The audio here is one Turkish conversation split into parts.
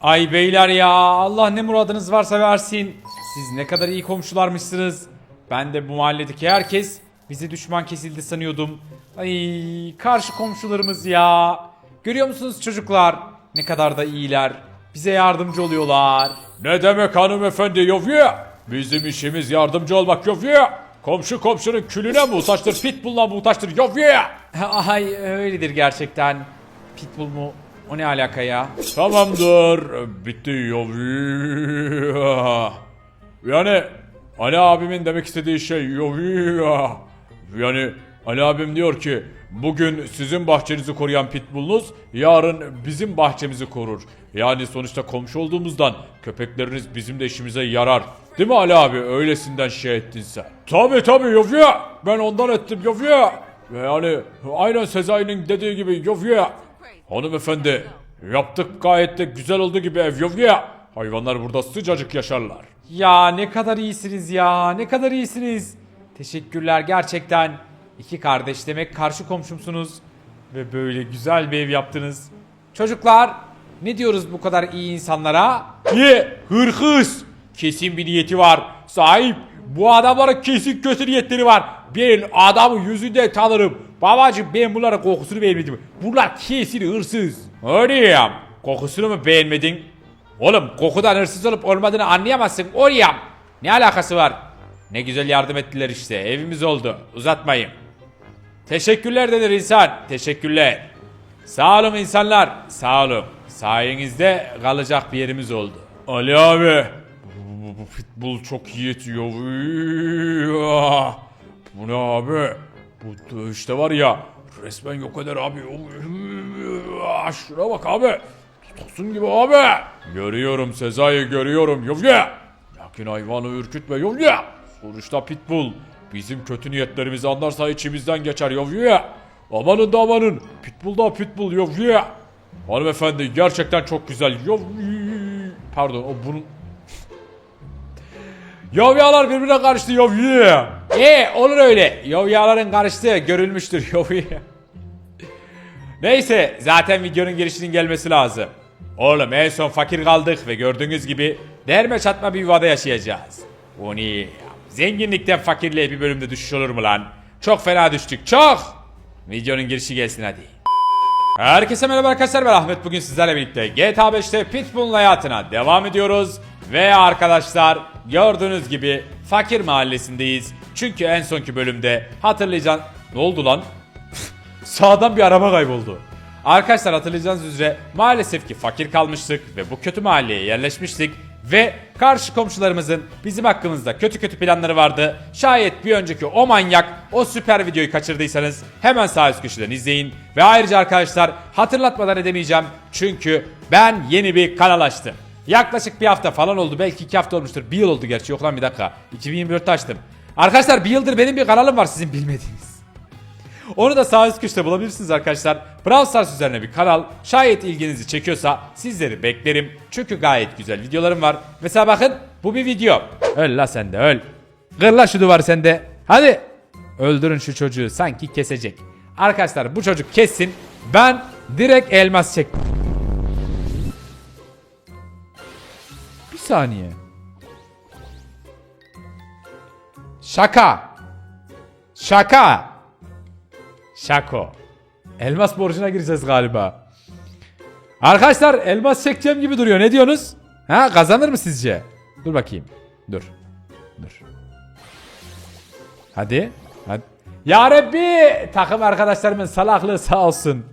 Ay beyler ya Allah ne muradınız varsa versin. Siz ne kadar iyi komşularmışsınız. Ben de bu mahalledeki herkes bize düşman kesildi sanıyordum. Ay karşı komşularımız ya. Görüyor musunuz çocuklar? Ne kadar da iyiler. Bize yardımcı oluyorlar. Ne demek hanımefendi Yovye? Bizim işimiz yardımcı olmak Yovye. Komşu komşunun külüne muhtaçtır, pitbull'una muhtaçtır Yovye. Ay öyledir gerçekten. Pitbull mu? O ne alaka ya? Tamamdır, bitti Yovye. Yani Ali abimin demek istediği şey Yovye. Yani Ali abim diyor ki bugün sizin bahçenizi koruyan pitbullunuz yarın bizim bahçemizi korur. Yani sonuçta komşu olduğumuzdan köpekleriniz bizim de işimize yarar. Değil mi Ali abi? Öylesinden şey ettin sen. Tabi tabi Yovye. Ben ondan ettim. Ve yani aynen Sezai'nin dediği gibi Yovye. Hanımefendi yaptık gayet de güzel oldu gibi ev Yovye. Hayvanlar burada sıcacık yaşarlar. Ya ne kadar iyisiniz ya. Ne kadar iyisiniz. Teşekkürler gerçekten. İki kardeş demek karşı komşumsunuz. Ve böyle güzel bir ev yaptınız. Çocuklar ne diyoruz bu kadar iyi insanlara? Ye hırhız. Kesin bir niyeti var. Sahip bu adamların kesin kötü niyetleri var. Ben adamı yüzünde tanırım. Babacım ben bunların kokusunu beğenmedim. Bunlar kesin hırsız. Oraya. Kokusunu mu beğenmedin? Oğlum kokudan hırsız olup olmadığını anlayamazsın. Oraya. Ne alakası var? Ne güzel yardım ettiler işte. Evimiz oldu. Uzatmayın. Teşekkürler denir insan. Teşekkürler. Sağ olun insanlar. Sağ olun. Sayenizde kalacak bir yerimiz oldu. Ali abi. Bu, pitbull çok iyi etiyor. Üyyah. Bu ne abi? Bu dövüşte var ya resmen yok eder abi. Şuna bak abi. Tosun gibi abi. Görüyorum Sezai görüyorum. Yovya. Lakin hayvanı ürkütme Yovya. Sonuçta pitbull. Bizim kötü niyetlerimizi anlarsa içimizden geçer Yovya. Amanın da amanın. Pitbull da pitbull Yovya. Hanımefendi gerçekten çok güzel. Yov... Pardon o bunun... Yovyalar birbirine karıştı Yovya. E olur öyle. Yovyaların karıştığı görülmüştür yovya. Neyse zaten videonun girişinin gelmesi lazım. Oğlum en son fakir kaldık ve gördüğünüz gibi derme çatma bir yuvada yaşayacağız. Ne? Zenginlikten fakirliğe bir bölümde düşüş olur mu lan? Çok fena düştük çok. Videonun girişi gelsin hadi. Herkese merhaba arkadaşlar ben Ahmet bugün sizlerle birlikte GTA 5'te Pitbull'un hayatına devam ediyoruz. Ve arkadaşlar gördüğünüz gibi fakir mahallesindeyiz. Çünkü en sonki bölümde hatırlayacağın... Ne oldu lan? Sağdan bir araba kayboldu. Arkadaşlar hatırlayacağınız üzere maalesef ki fakir kalmıştık ve bu kötü mahalleye yerleşmiştik. Ve karşı komşularımızın bizim hakkımızda kötü kötü planları vardı. Şayet bir önceki o manyak o süper videoyu kaçırdıysanız hemen sağ üst köşeden izleyin. Ve ayrıca arkadaşlar hatırlatmadan edemeyeceğim. Çünkü ben yeni bir kanal açtım. Yaklaşık bir hafta falan oldu belki iki hafta olmuştur. Bir yıl oldu gerçi yok lan bir dakika. 2024'te açtım. Arkadaşlar bir yıldır benim bir kanalım var sizin bilmediğiniz. Onu da sağ üst köşede bulabilirsiniz arkadaşlar. Brawl Stars üzerine bir kanal. Şayet ilginizi çekiyorsa sizleri beklerim. Çünkü gayet güzel videolarım var. Mesela bakın bu bir video. Öl la sen de öl. Kır la şu duvarı sen de. Hadi. Öldürün şu çocuğu sanki kesecek. Arkadaşlar bu çocuk kessin. Ben direkt elmas çek. Saniye. Şaka. Şaka. Şako. Elmas borcuna gireceğiz galiba. Arkadaşlar elmas çekeceğim gibi duruyor. Ne diyorsunuz? Ha kazanır mı sizce? Dur bakayım. Dur. Dur. Hadi. Hadi. Ya Rabbi! Takım arkadaşlarımın salaklığı sağ olsun.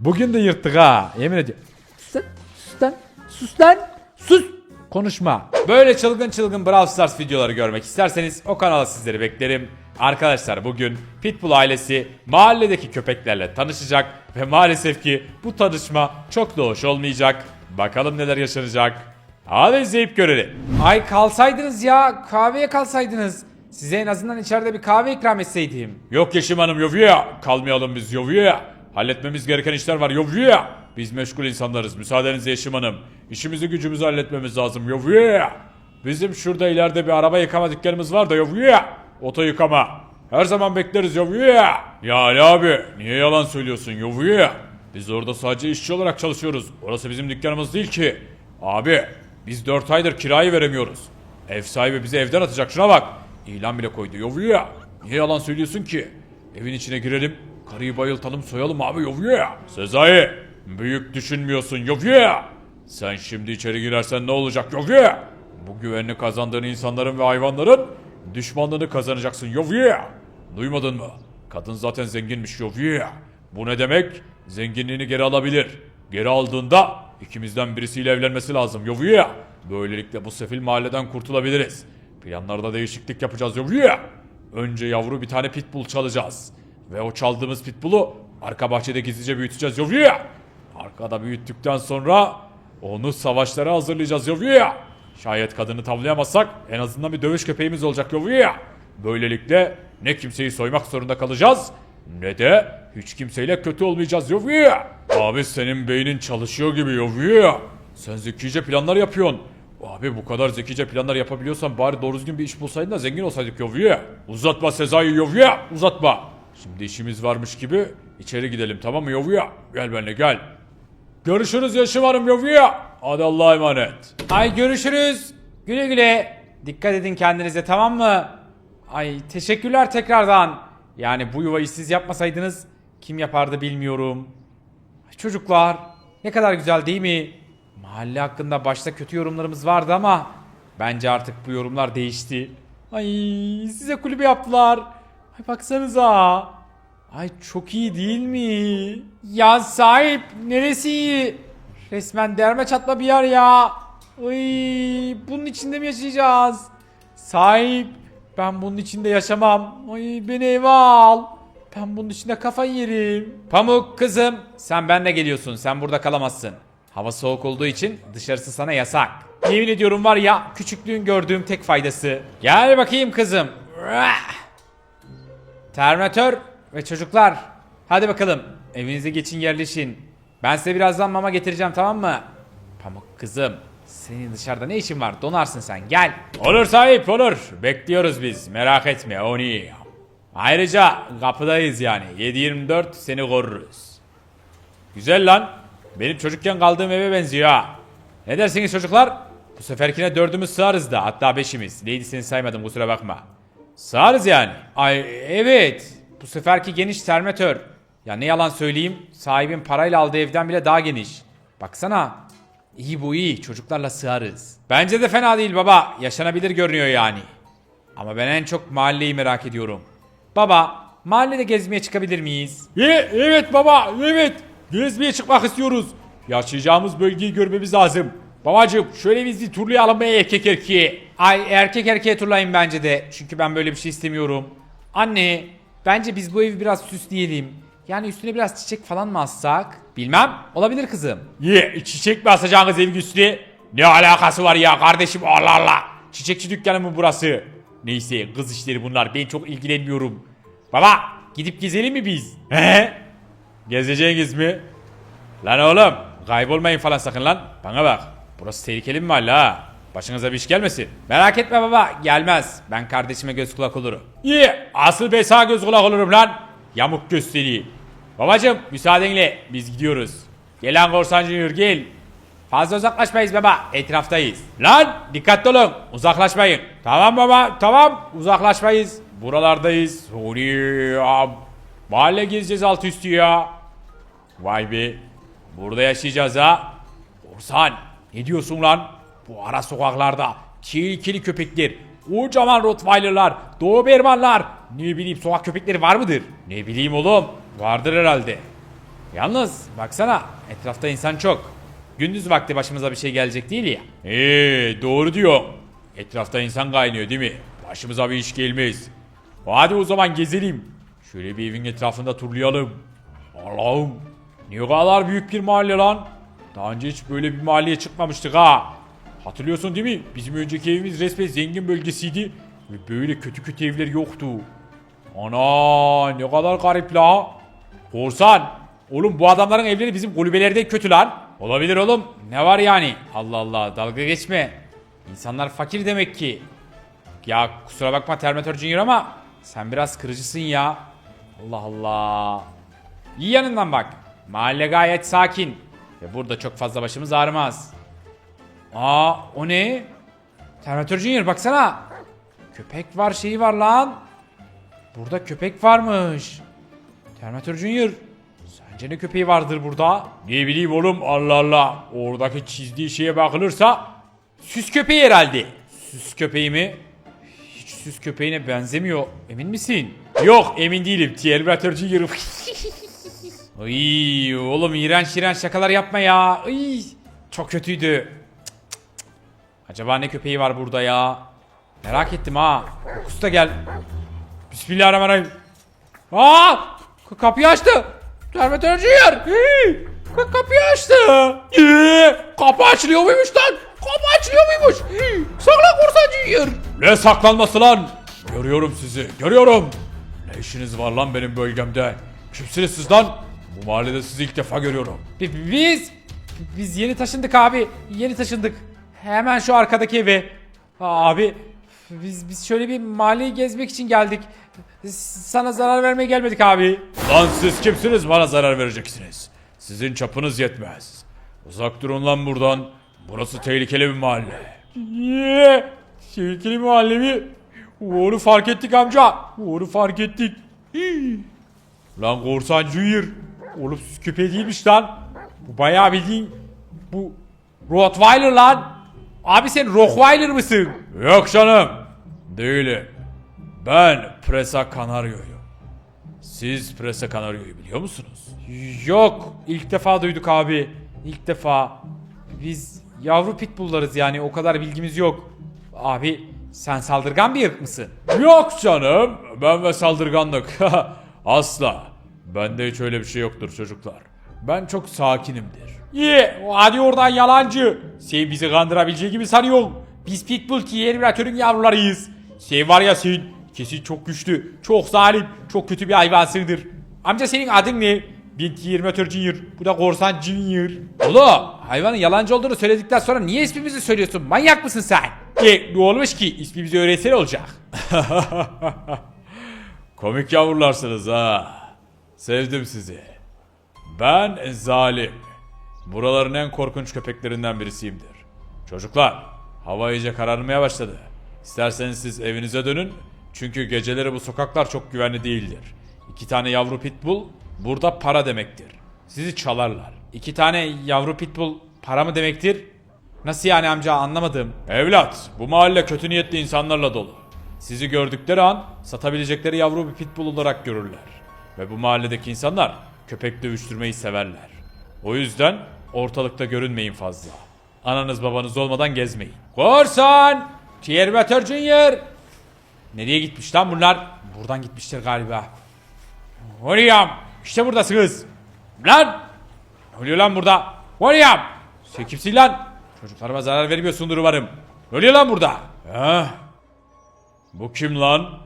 Bugün de yırttık ha. Yemin ediyorum. Sus lan. Sus lan. Sus lan. Sus. Konuşma. Böyle çılgın çılgın Brawl Stars videoları görmek isterseniz o kanala sizleri beklerim. Arkadaşlar bugün Pitbull ailesi mahalledeki köpeklerle tanışacak ve maalesef ki bu tanışma çok da hoş olmayacak. Bakalım neler yaşanacak. Hadi izleyip görelim. Ay kalsaydınız ya kahveye kalsaydınız. Size en azından içeride bir kahve ikram etseydim. Yok Yeşim Hanım Yovya. Kalmayalım biz Yovya. Halletmemiz gereken işler var Yovya. Biz meşgul insanlarız. Müsaadenizle Yeşim Hanım. İşimizi gücümüzü halletmemiz lazım Yovya. Bizim şurada ileride bir araba yıkama dükkanımız var da Yovya. Oto yıkama. Her zaman bekleriz Yovya. Ya Ali abi niye yalan söylüyorsun Yovya? Biz orada sadece işçi olarak çalışıyoruz. Orası bizim dükkanımız değil ki. Abi biz 4 aydır kirayı veremiyoruz. Ev sahibi bizi evden atacak şuna bak. İlan bile koydu yovuya. Niye yalan söylüyorsun ki? Evin içine girelim. Karıyı bayıltalım soyalım abi yovuya. Sezai büyük düşünmüyorsun yovuya. Sen şimdi içeri girersen ne olacak yovuya? Bu güvenini kazandığın insanların ve hayvanların düşmanlığını kazanacaksın yovuya. Duymadın mı? Kadın zaten zenginmiş yovuya. Bu ne demek? Zenginliğini geri alabilir. Geri aldığında ikimizden birisiyle evlenmesi lazım yovuya. Böylelikle bu sefil mahalleden kurtulabiliriz. Planlarda değişiklik yapacağız yovuya. Önce yavru bir tane pitbull çalacağız. Ve o çaldığımız pitbull'u arka bahçede gizlice büyüteceğiz yovuya. Arkada büyüttükten sonra onu savaşlara hazırlayacağız yovuya. Şayet kadını tavlayamazsak en azından bir dövüş köpeğimiz olacak yovuya. Böylelikle ne kimseyi soymak zorunda kalacağız ne de hiç kimseyle kötü olmayacağız yovuya. Abi senin beynin çalışıyor gibi yovuya. Sen zekice planlar yapıyorsun. Abi bu kadar zekice planlar yapabiliyorsan bari doğru düzgün bir iş bulsaydın da zengin olsaydık yovuya. Uzatma Sezai yovuya uzatma. Şimdi işimiz varmış gibi içeri gidelim tamam mı yovuya? Gel benimle gel. Görüşürüz yaşımarım yovuya. Hadi Allah'a emanet. Ay görüşürüz. Güle güle. Dikkat edin kendinize tamam mı? Ay teşekkürler tekrardan. Yani bu yuvayı siz yapmasaydınız kim yapardı bilmiyorum. Çocuklar ne kadar güzel değil mi? Mahalle hakkında başta kötü yorumlarımız vardı ama bence artık bu yorumlar değişti. Ay size kulübe yaptılar. Ay baksanıza. Ay çok iyi değil mi? Ya sahip neresi iyi? Resmen derme çatma bir yer ya. Ay bunun içinde mi yaşayacağız? Sahip ben bunun içinde yaşamam. Ay beni eve al. Ben bunun içinde kafayı yerim. Pamuk kızım sen benle geliyorsun. Sen burada kalamazsın. Hava soğuk olduğu için dışarısı sana yasak. Yemin ediyorum var ya küçüklüğün gördüğüm tek faydası. Gel bakayım kızım. Terminatör ve çocuklar. Hadi bakalım evinize geçin yerleşin. Ben size birazdan mama getireceğim tamam mı? Pamuk kızım senin dışarıda ne işin var? Donarsın sen gel. Olur sahip olur. Bekliyoruz biz merak etme onu. Ayrıca kapıdayız yani. 7-24 seni koruruz. Güzel lan. Benim çocukken kaldığım eve benziyor ha. Ne dersiniz çocuklar? Bu seferkine dördümüz sığarız da hatta beşimiz. Lady seni saymadım kusura bakma. Sığarız yani. Ay evet. Bu seferki geniş termatör. Ya ne yalan söyleyeyim. Sahibin parayla aldığı evden bile daha geniş. Baksana. İyi bu iyi. Çocuklarla sığarız. Bence de fena değil baba. Yaşanabilir görünüyor yani. Ama ben en çok mahalleyi merak ediyorum. Baba, mahallede gezmeye çıkabilir miyiz? E, evet baba evet. Gezmeye çıkmak istiyoruz. Yaşayacağımız bölgeyi görmemiz lazım. Babacım şöyle bizi turlayalım be erkek erkeğe. Ay erkek erkeğe turlayın bence de. Çünkü ben böyle bir şey istemiyorum. Anne, bence biz bu evi biraz süsleyelim. Yani üstüne biraz çiçek falan mı assak? Bilmem. Olabilir kızım. Ye çiçek mi asacağınız evin üstüne? Ne alakası var ya kardeşim Allah Allah. Çiçekçi dükkanı mı burası? Neyse kız işleri bunlar ben çok ilgilenmiyorum. Baba gidip gezelim mi biz? He? Gezeceğiniz mi? Lan oğlum kaybolmayın falan sakın lan. Bana bak burası tehlikeli mi mahalle ha? Başınıza bir iş gelmesin. Merak etme baba, gelmez. Ben kardeşime göz kulak olurum. İyi asıl ben göz kulak olurum lan. Yamuk gösteri. Babacım müsaadenle biz gidiyoruz. Gel lan korsan junior gel. Fazla uzaklaşmayız baba, etraftayız. Lan dikkatli olun uzaklaşmayın. Tamam baba tamam uzaklaşmayız. Buralardayız. Huri Mahalle gezeceğiz alt üstü ya. Vay be. Burada yaşayacağız ha. Korsan ne diyorsun lan? Bu ara sokaklarda tehlikeli köpekler, kocaman rottweilerlar, dobermanlar, ne bileyim sokak köpekleri var mıdır? Ne bileyim oğlum vardır herhalde. Yalnız baksana, etrafta insan çok. Gündüz vakti başımıza bir şey gelecek değil ya. Eee doğru diyor. Etrafta insan kaynıyor değil mi? Başımıza bir iş gelmez. Hadi o zaman gezelim. Şöyle bir evin etrafında turlayalım. Allah'ım ne kadar büyük bir mahalle lan. Daha önce hiç böyle bir mahalleye çıkmamıştık ha. Hatırlıyorsun değil mi? Bizim önceki evimiz resmen zengin bölgesiydi. Ve böyle kötü kötü evler yoktu. Ana ne kadar garip la. Korsan. Oğlum bu adamların evleri bizim kulübelerde kötü lan. Olabilir oğlum, ne var yani? Allah Allah, dalga geçme. İnsanlar fakir demek ki. Ya kusura bakma Terminator Junior ama sen biraz kırıcısın ya. Allah Allah. İyi yanından bak. Mahalle gayet sakin. Ve burada çok fazla başımız ağrımaz. Aa o ne? Terminator Junior baksana. Köpek var şeyi var lan. Burada köpek varmış. Terminator Junior. Sence ne köpeği vardır burada? Ne bileyim oğlum Allah Allah. Oradaki çizdiği şeye bakılırsa Süs köpeği herhalde. Süs köpeği mi? Hiç süs köpeğine benzemiyor. Emin misin? yok emin değilim. Terminator Junior. Ay oğlum iğrenç iğrenç şakalar yapma ya. Ay, çok kötüydü. Acaba ne köpeği var burada ya? Merak ettim ha. Kokusu da gel. Bismillahirrahmanirrahim. Aa! Kapıyı açtı. Hey! K- Kapıyı açtı. Ee, Kapı açılıyor muymuş lan? Kapı açılıyor muymuş? Saklan korsan Junior. ne saklanması lan? Görüyorum sizi. Görüyorum. Ne işiniz var lan benim bölgemde? Kimsiniz siz lan? Bu mahallede sizi ilk defa görüyorum. Bi- Biz biz yeni taşındık abi. Yeni taşındık. Hemen şu arkadaki eve. Abi biz biz şöyle bir mahalleyi gezmek için geldik. Sana zarar vermeye gelmedik abi. Lan siz kimsiniz bana zarar vereceksiniz? Sizin çapınız yetmez. Uzak durun lan buradan. Burası tehlikeli bir mahalle. Ye! Tehlikeli mahalle mi? Onu fark ettik amca. Onu fark ettik. Hii. Lan korsan Junior. Oğlum süs köpeği değilmiş lan. Bu bayağı bildiğin bu Rottweiler lan. Abi sen Rottweiler mısın? Yok canım. Değilim. Ben Presa Kanaryo'yum. Siz Presa Kanaryo'yu biliyor musunuz? Yok. ilk defa duyduk abi. İlk defa. Biz yavru pitbulllarız yani o kadar bilgimiz yok. Abi sen saldırgan bir ırk mısın? Yok canım. Ben ve saldırganlık. Asla. Bende hiç öyle bir şey yoktur çocuklar. Ben çok sakinimdir. İyi. Hadi oradan yalancı. Sen bizi kandırabileceği gibi sanıyorsun. Biz pitbull Terminator'ın yavrularıyız. Sen var ya sen kesin çok güçlü, çok zalim, çok kötü bir hayvansındır. Amca senin adın ne? Ben Terminator Junior. Bu da Korsan Junior. Oğlum hayvanın yalancı olduğunu söyledikten sonra niye ismimizi söylüyorsun? Manyak mısın sen? E ne olmuş ki? İsmimizi öğretsene olacak. Komik yavrularsınız ha. Sevdim sizi. Ben zalim. Buraların en korkunç köpeklerinden birisiyimdir. Çocuklar, hava iyice kararmaya başladı. İsterseniz siz evinize dönün. Çünkü geceleri bu sokaklar çok güvenli değildir. İki tane yavru pitbull burada para demektir. Sizi çalarlar. İki tane yavru pitbull para mı demektir? Nasıl yani amca anlamadım. Evlat, bu mahalle kötü niyetli insanlarla dolu. Sizi gördükleri an satabilecekleri yavru bir pitbull olarak görürler. Ve bu mahalledeki insanlar köpek dövüştürmeyi severler. O yüzden ortalıkta görünmeyin fazla. Ananız babanız olmadan gezmeyin. Korsan! Terminator Junior! Nereye gitmiş lan bunlar? Buradan gitmiştir galiba. William! İşte buradasınız. Lan! Ne oluyor lan burada? William! Sen kimsin lan? Çocuklarıma zarar vermiyorsundur umarım. Ne oluyor lan burada? Heh. Bu kim lan?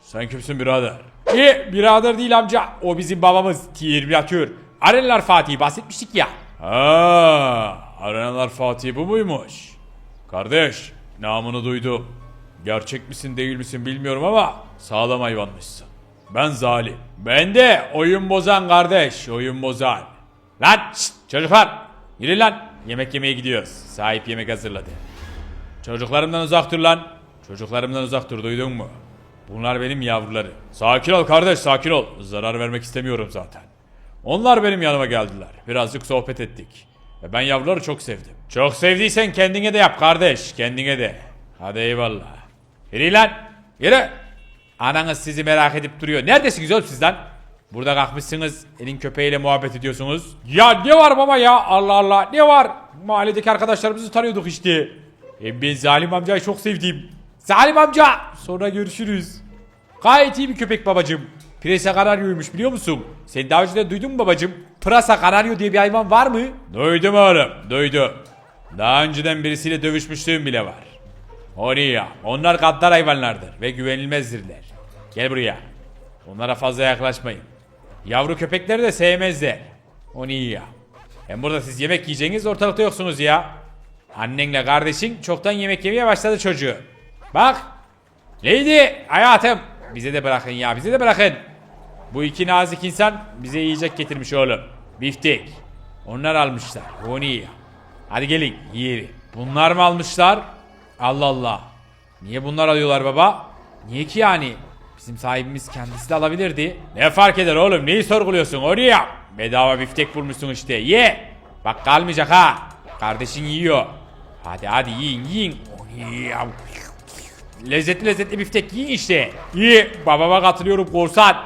Sen kimsin birader? E, birader değil amca. O bizim babamız. Terminator. Arenler Fatih bahsetmiştik ya. Ha, Arenalar Fatih bu muymuş? Kardeş, namını duydum. Gerçek misin değil misin bilmiyorum ama sağlam hayvanmışsın. Ben zalim. Ben de oyun bozan kardeş. Oyun bozan. Lan şşt, çocuklar. Yürü lan. Yemek yemeye gidiyoruz. Sahip yemek hazırladı. Çocuklarımdan uzak dur lan. Çocuklarımdan uzak dur duydun mu? Bunlar benim yavruları. Sakin ol kardeş, sakin ol. Zarar vermek istemiyorum zaten. Onlar benim yanıma geldiler. Birazcık sohbet ettik. Ve ben yavruları çok sevdim. Çok sevdiysen kendine de yap kardeş. Kendine de. Hadi eyvallah. Yürü lan. Yürü. Ananız sizi merak edip duruyor. Neredesiniz oğlum siz lan? Burada kalkmışsınız. Elin köpeğiyle muhabbet ediyorsunuz. Ya ne var baba ya? Allah Allah. Ne var? Mahalledeki arkadaşlarımızı tanıyorduk işte. E ben Zalim amcayı çok sevdim. Zalim amca. Sonra görüşürüz. Gayet iyi bir köpek babacım. Presa Kanaryo'ymuş biliyor musun? Sen daha önceden duydun mu babacım? Prasa Kanaryo diye bir hayvan var mı? Duydum oğlum, duydum. Daha önceden birisiyle dövüşmüşlüğüm bile var. Oraya. Onlar gaddar hayvanlardır ve güvenilmezdirler. Gel buraya. Onlara fazla yaklaşmayın. Yavru köpekleri de sevmezler. Onu iyi ya. Hem burada siz yemek yiyeceğiniz ortalıkta yoksunuz ya. Annenle kardeşin çoktan yemek yemeye başladı çocuğu. Bak. Lady hayatım. Bize de bırakın ya bize de bırakın. Bu iki nazik insan bize yiyecek getirmiş oğlum. Biftek. Onlar almışlar. Onu ya. Hadi gelin yiyelim. Bunlar mı almışlar? Allah Allah. Niye bunlar alıyorlar baba? Niye ki yani? Bizim sahibimiz kendisi de alabilirdi. Ne fark eder oğlum? Neyi sorguluyorsun? Oraya. Bedava biftek bulmuşsun işte. Ye. Bak kalmayacak ha. Kardeşin yiyor. Hadi hadi yiyin yiyin. Oraya. Lezzetli lezzetli biftek yiyin işte. Ye. Babama katılıyorum korsan.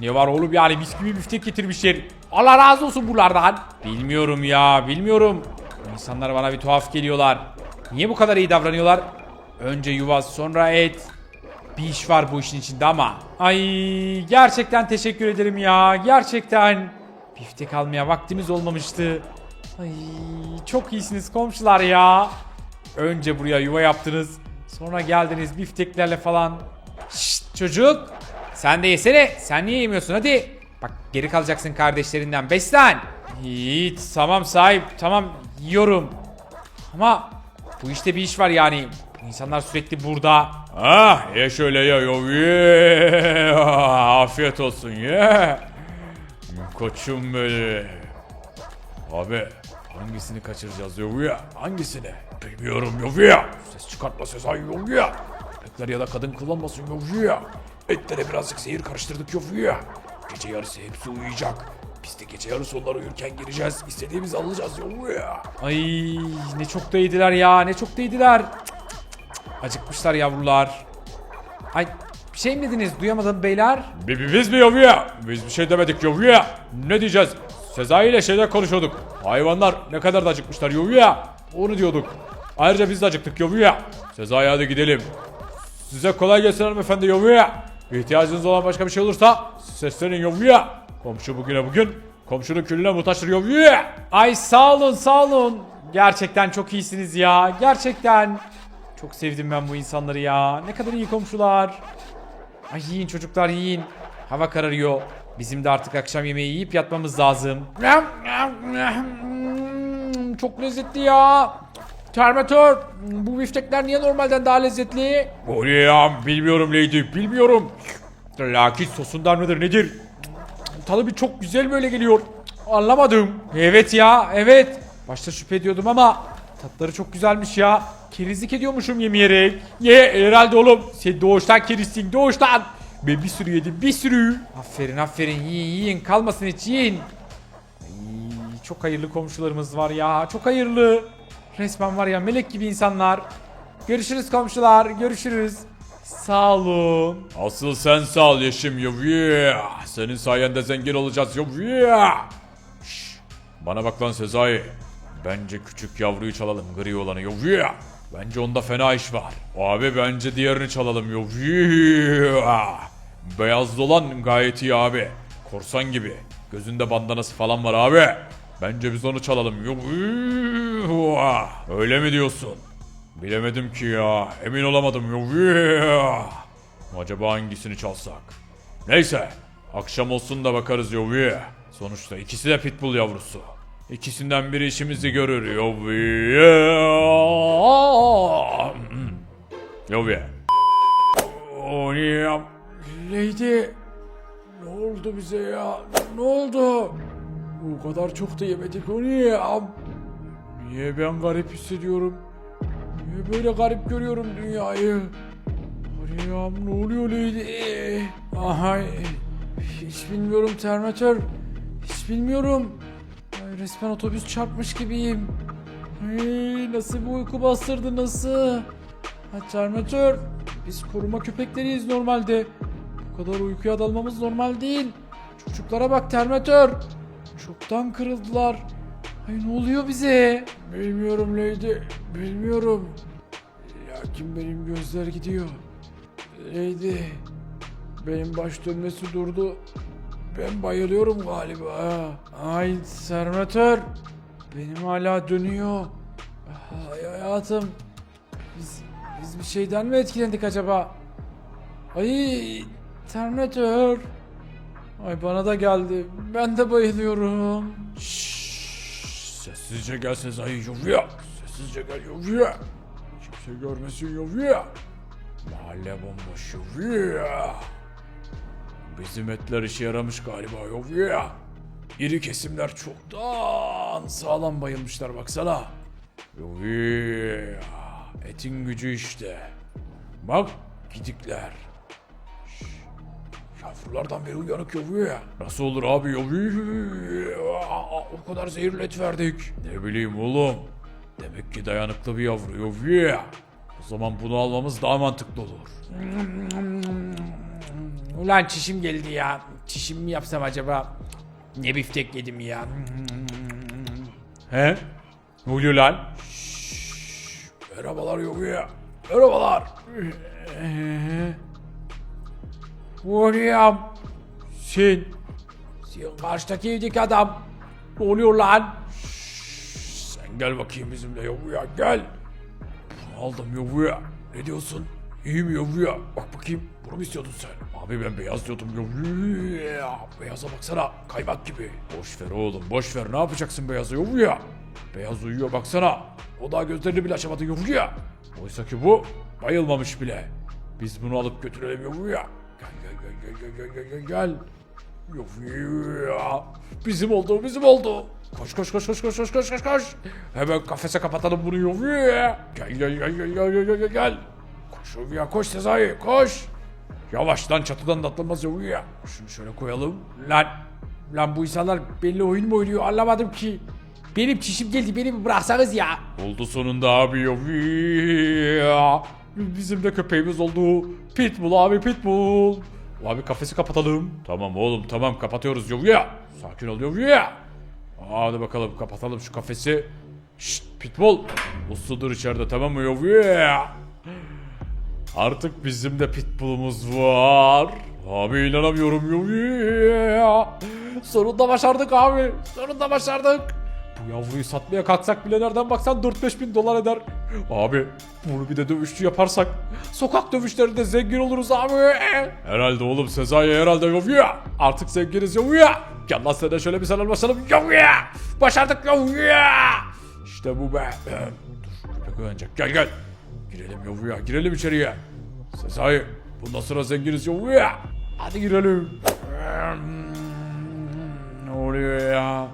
Ne var oğlum yani mis gibi biftek getirmişler. Allah razı olsun bunlardan. Bilmiyorum ya bilmiyorum. İnsanlar bana bir tuhaf geliyorlar. Niye bu kadar iyi davranıyorlar? Önce yuvaz sonra et. Bir iş var bu işin içinde ama. Ay gerçekten teşekkür ederim ya. Gerçekten. Biftek almaya vaktimiz olmamıştı. Ay çok iyisiniz komşular ya. Önce buraya yuva yaptınız. Sonra geldiniz bifteklerle falan. Şşt çocuk. Sen de yesene. Sen niye yemiyorsun hadi. Bak geri kalacaksın kardeşlerinden. Beslen. Yiğit tamam sahip. Tamam yiyorum. Ama bu işte bir iş var yani. İnsanlar sürekli burada. Ah ye şöyle ye ye. Afiyet olsun ye. Koçum böyle. Abi hangisini kaçıracağız yo ya? Hangisini? Bilmiyorum yo ya. Ses çıkartma Sezai yo ya. Köpekler ya da kadın kullanmasın yo ya. Etlere birazcık zehir karıştırdık ya. Gece yarısı hepsi uyuyacak. Biz de gece yarısı onlar uyurken gireceğiz. İstediğimizi alacağız yo ya. Ay ne çok da yediler ya ne çok da yediler. Cık, cık, cık. Acıkmışlar yavrular. Ay bir şey mi dediniz duyamadım beyler. Bi- bi- Biz mi yo ya? Biz bir şey demedik yo ya. Ne diyeceğiz? Sezai ile şeyde konuşuyorduk. Hayvanlar ne kadar da acıkmışlar yo ya. Onu diyorduk. Ayrıca biz de acıktık yo ya. Sezai hadi gidelim. Size kolay gelsin hanımefendi yo ya. İhtiyacınız olan başka bir şey olursa seslenin yo ya. Komşu bugüne bugün komşunun külüne muhtaçtır yo ya. Ay sağ olun sağ olun. Gerçekten çok iyisiniz ya. Gerçekten. Çok sevdim ben bu insanları ya. Ne kadar iyi komşular. Ay yiyin çocuklar yiyin. Hava kararıyor. Bizim de artık akşam yemeği yiyip yatmamız lazım. Hmm, Çok lezzetli ya. Termatör, bu biftekler niye normalden daha lezzetli? O ne ya bilmiyorum neydi bilmiyorum. Lakin sosundan mıdır nedir? Tadı bir çok güzel böyle geliyor. Anlamadım. Evet ya evet. Başta şüphe ediyordum ama tatları çok güzelmiş ya. Kerizlik ediyormuşum yemeyerek. Ye herhalde oğlum. Sen doğuştan kerizsin doğuştan. Ben bir sürü yedim bir sürü. Aferin aferin yiyin yiyin kalmasın hiç yiyin. Ay, çok hayırlı komşularımız var ya çok hayırlı. Resmen var ya melek gibi insanlar. Görüşürüz komşular görüşürüz. Sağ olun. Asıl sen sağ ol Yeşim ya. Senin sayende zengin olacağız ya. Şş, Bana bak lan Sezai. Bence küçük yavruyu çalalım gri olanı ya. Bence onda fena iş var. Abi bence diğerini çalalım yo ya. Beyazlı olan gayet iyi abi. Korsan gibi. Gözünde bandanası falan var abi. Bence biz onu çalalım yo ya. Öyle mi diyorsun? Bilemedim ki ya. Emin olamadım. Acaba hangisini çalsak? Neyse. Akşam olsun da bakarız yo. Sonuçta ikisi de pitbull yavrusu. İkisinden biri işimizi görür. Yo. Yo. O ne ya? Lady. Ne oldu bize ya? Ne oldu? O kadar çok da yemedik o ne ya? Niye ben garip hissediyorum? Niye böyle garip görüyorum dünyayı? Arayam ne oluyor Lady? Aha hiç bilmiyorum Termatör. Hiç bilmiyorum. Ay, resmen otobüs çarpmış gibiyim. Ay, nasıl bir uyku bastırdı nasıl? Ha, Termatör biz koruma köpekleriyiz normalde. Bu kadar uykuya dalmamız normal değil. Çocuklara bak Termatör. Çoktan kırıldılar. Ay ne oluyor bize? Bilmiyorum Lady. Bilmiyorum. Lakin benim gözler gidiyor. Lady. Benim baş dönmesi durdu. Ben bayılıyorum galiba. Ay Sermatör. Benim hala dönüyor. Ay hayatım. Biz, biz bir şeyden mi etkilendik acaba? Ay Termatör. Ay bana da geldi. Ben de bayılıyorum. Sessizce gel Sezai Yovya. Sessizce gel Yovya. Kimse görmesin Yovya. Mahalle bomboş Yovya. Bizim etler işe yaramış galiba Yovya. İri kesimler çoktan sağlam bayılmışlar baksana. Yovi. Etin gücü işte. Bak gidikler. Şş, Yavrulardan beri uyanık yovi. Nasıl olur abi yovi? O kadar zehirli et verdik. Ne bileyim oğlum. Demek ki dayanıklı bir yavru yovi. O zaman bunu almamız daha mantıklı olur. Ulan çişim geldi ya. Çişim mi yapsam acaba? Ne biftek yedim ya. He? Ne oluyor lan? Merhabalar yovi. Merhabalar. William. Sen. Sen karşıdaki evdeki adam. Ne oluyor lan? Sen gel bakayım bizimle yovuya gel. Aldım yovuya. Ne diyorsun? İyi mi yovuya? Bak bakayım bunu mu istiyordun sen? Abi ben beyaz diyordum yovuya. Beyaza baksana kaymak gibi. Boş ver oğlum boş ver ne yapacaksın beyazı yovuya? Beyaz uyuyor baksana. O daha gözlerini bile açamadı yovuya. Oysa ki bu bayılmamış bile. Biz bunu alıp götürelim yovuya. Gel gel gel gel gel gel gel gel. Yovuya. Bizim oldu bizim oldu. Koş koş koş koş koş koş koş koş koş. Hemen kafese kapatalım bunu yovuya. Gel gel gel gel gel gel gel gel gel. Koş yovuya koş Sezai koş. Yavaştan çatıdan da atlamaz yovuya. Şunu şöyle koyalım. Lan. Lan bu insanlar belli oyun mu oynuyor anlamadım ki. Benim çişim geldi beni bıraksanız ya. Oldu sonunda abi yovuya. Bizim de köpeğimiz oldu. Pitbull abi pitbull. Abi kafesi kapatalım. Tamam oğlum tamam kapatıyoruz yovuya. Sakin ol yovuya. Hadi bakalım kapatalım şu kafesi. Şşt pitbull. Usludur içeride tamam mı yovuya? Artık bizim de pitbullumuz var. Abi inanamıyorum yovuya. Sonunda başardık abi. Sonunda başardık. Bu yavruyu satmaya kalksak bile nereden baksan 4-5 bin dolar eder. Abi bunu bir de dövüşçü yaparsak sokak dövüşlerinde zengin oluruz abi. Herhalde oğlum Sezai herhalde yovuya. Artık zenginiz yovuya. Gel lan de şöyle bir sarıl başlayalım yovuya. Başardık yovuya. İşte bu be. Dur köpek uyanacak gel gel. Girelim yovuya girelim içeriye. Sezai bundan sonra zenginiz yovuya. Hadi girelim. Ne oluyor ya?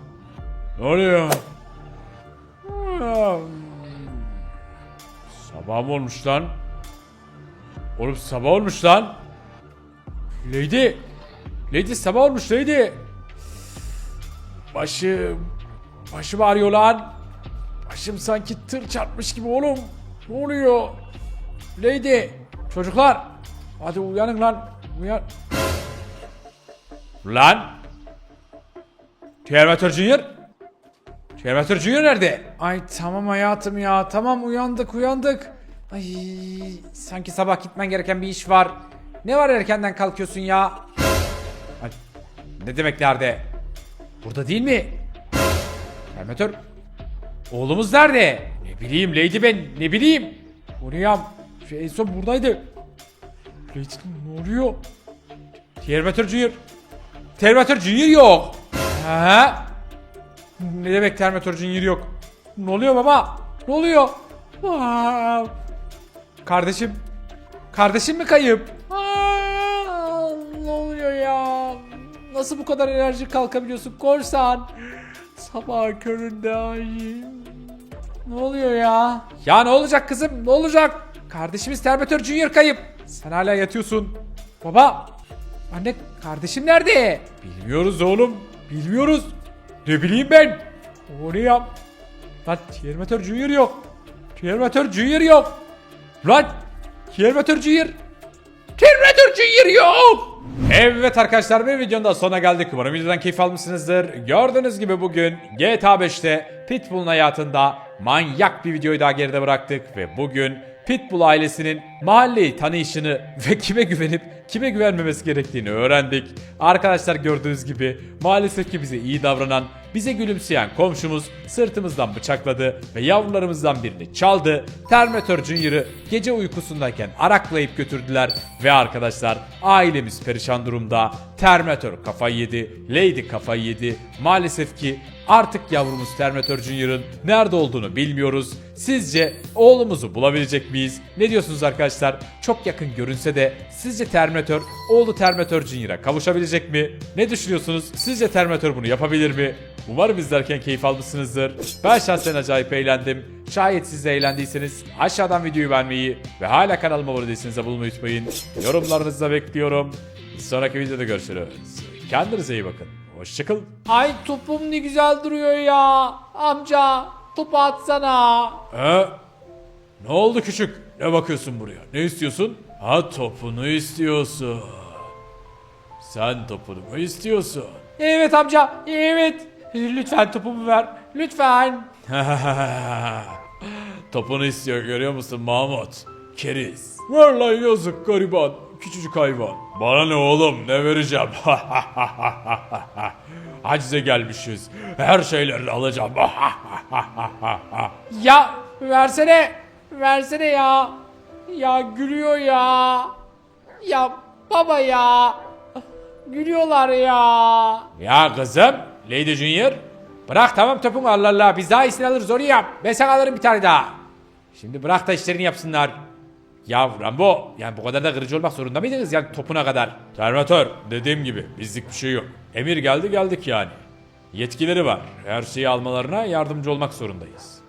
Ne oluyor? Sabah mı olmuş lan? Oğlum sabah olmuş lan. Lady. Lady sabah olmuş Lady. Başım. Başım ağrıyor lan. Başım sanki tır çarpmış gibi oğlum. Ne oluyor? Lady. Çocuklar. Hadi uyanın lan. Uyan. Lan. Terminator Junior. Terminator Junior nerede? Ay tamam hayatım ya tamam uyandık uyandık. Ay sanki sabah gitmen gereken bir iş var. Ne var erkenden kalkıyorsun ya? Ay, ne demek nerede? Burada değil mi? Terminator. Oğlumuz nerede? Ne bileyim Lady ben ne bileyim. William şu en son buradaydı. Lady ne oluyor? Terminator Junior. Terminator Junior yok. Ha? Ne demek Terminator Junior yok? Ne oluyor baba? Ne oluyor? Aa, kardeşim. Kardeşim mi kayıp? Aa, ne oluyor ya? Nasıl bu kadar enerji kalkabiliyorsun korsan? Sabah köründe ay. Ne oluyor ya? Ya ne olacak kızım? Ne olacak? Kardeşimiz Terminator Junior kayıp. Sen hala yatıyorsun. Baba. Anne kardeşim nerede? Bilmiyoruz oğlum. Bilmiyoruz. Ne bileyim ben. O ne ya? Lan Terminator Junior yok. Terminator Junior yok. Lan Terminator Junior. Terminator Junior yok. Evet arkadaşlar bir videonun da sonuna geldik. Umarım videodan keyif almışsınızdır. Gördüğünüz gibi bugün GTA 5'te Pitbull'un hayatında manyak bir videoyu daha geride bıraktık. Ve bugün Pitbull ailesinin mahalleyi tanıyışını ve kime güvenip kime güvenmemesi gerektiğini öğrendik. Arkadaşlar gördüğünüz gibi maalesef ki bize iyi davranan, bize gülümseyen komşumuz sırtımızdan bıçakladı ve yavrularımızdan birini çaldı. Terminator Junior'ı gece uykusundayken araklayıp götürdüler ve arkadaşlar ailemiz perişan durumda. Terminator kafayı yedi, Lady kafayı yedi. Maalesef ki Artık yavrumuz Terminator Junior'ın nerede olduğunu bilmiyoruz. Sizce oğlumuzu bulabilecek miyiz? Ne diyorsunuz arkadaşlar? Çok yakın görünse de sizce Terminator oğlu Terminator Junior'a kavuşabilecek mi? Ne düşünüyorsunuz? Sizce Terminator bunu yapabilir mi? Umarım izlerken keyif almışsınızdır. Ben şahsen acayip eğlendim. Şayet siz de eğlendiyseniz aşağıdan videoyu beğenmeyi ve hala kanalıma abone değilseniz abone olmayı unutmayın. Yorumlarınızı da bekliyorum. Bir sonraki videoda görüşürüz. Kendinize iyi bakın. Hoşçakalın. Ay topum ne güzel duruyor ya. Amca topu atsana. He? Ne oldu küçük? Ne bakıyorsun buraya? Ne istiyorsun? Ha topunu istiyorsun. Sen topunu mu istiyorsun? Evet amca evet. Lütfen topumu ver. Lütfen. Topunu istiyor görüyor musun Mahmut? Keriz. Ver lan yazık gariban. Küçücük hayvan. Bana ne oğlum ne vereceğim? Hacize gelmişiz. Her şeyleri alacağım. Ya versene. Versene ya. Ya gülüyor ya. Ya baba ya. Gülüyorlar ya. Ya kızım, Lady Junior. Bırak tamam topunu Allah Allah. Biz daha iyisini alırız onu yap. Ben sana alırım bir tane daha. Şimdi bırak da işlerini yapsınlar. Ya Rambo, yani bu kadar da kırıcı olmak zorunda mıydınız yani topuna kadar? Terminator dediğim gibi bizlik bir şey yok. Emir geldi geldik yani. Yetkileri var. Her şeyi almalarına yardımcı olmak zorundayız.